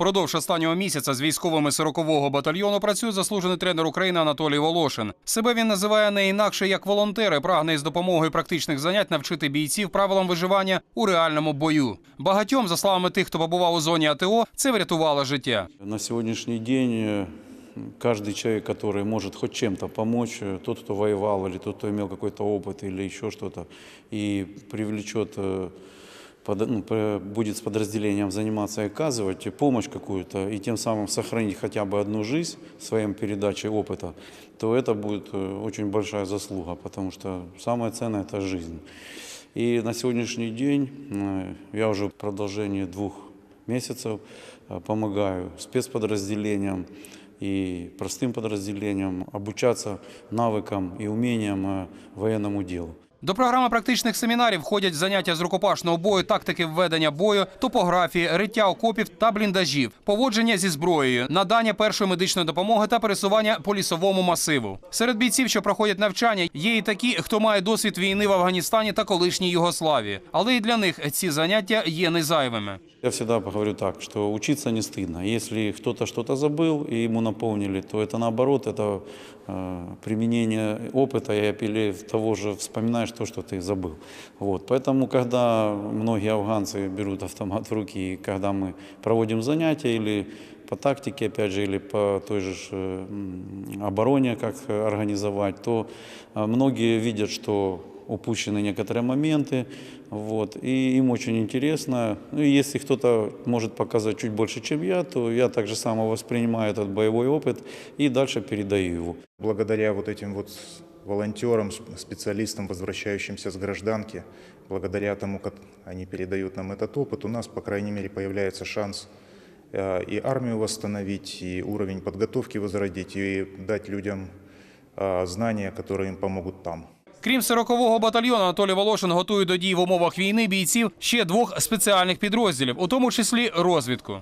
Продовж останнього місяця з військовими 40-го батальйону працює заслужений тренер України Анатолій Волошин. Себе він називає не інакше як волонтер і прагне із допомогою практичних занять навчити бійців правилам виживання у реальному бою. Багатьом, за словами тих, хто побував у зоні АТО, це врятувало життя. На сегодняшний день э, каждый человек, который может хоть чем-то помочь, э, тот, кто воевал, или тот, кто имел какой-то опыт, или еще что-то, и привлечет, э, под- ну, будет с подразделением заниматься и оказывать помощь какую-то, и тем самым сохранить хотя бы одну жизнь своим передачей опыта, то это будет э, очень большая заслуга, потому что самое ценное – это жизнь. И на сегодняшний день э, я уже в продолжении двух месяцев э, помогаю спецподразделениям и простым подразделениям обучаться навыкам и умениям военному делу. До програми практичних семінарів входять заняття з рукопашного бою, тактики введення бою, топографії, риття окопів та бліндажів, поводження зі зброєю, надання першої медичної допомоги та пересування по лісовому масиву. Серед бійців, що проходять навчання, є і такі, хто має досвід війни в Афганістані та колишній Югославії. Але і для них ці заняття є не зайвими. Я всегда говорю так, что учиться не стыдно. Если кто-то что-то забыл и ему напомнили, то это наоборот, это э, применение опыта и апелли того же Вспоминаешь то, что ты забыл. Вот. Поэтому, когда многие афганцы берут автомат в руки, и когда мы проводим занятия или по тактике, опять же, или по той же обороне, как организовать, то э, многие видят, что упущены некоторые моменты, вот, и им очень интересно. Ну, если кто-то может показать чуть больше, чем я, то я также само воспринимаю этот боевой опыт и дальше передаю его. Благодаря вот этим вот волонтерам, сп- специалистам, возвращающимся с гражданки, благодаря тому, как они передают нам этот опыт, у нас, по крайней мере, появляется шанс э, и армию восстановить, и уровень подготовки возродить, и дать людям э, знания, которые им помогут там. Крім 40-го батальйону, Анатолій Волошин готує до дій в умовах війни бійців ще двох спеціальних підрозділів, у тому числі розвідку.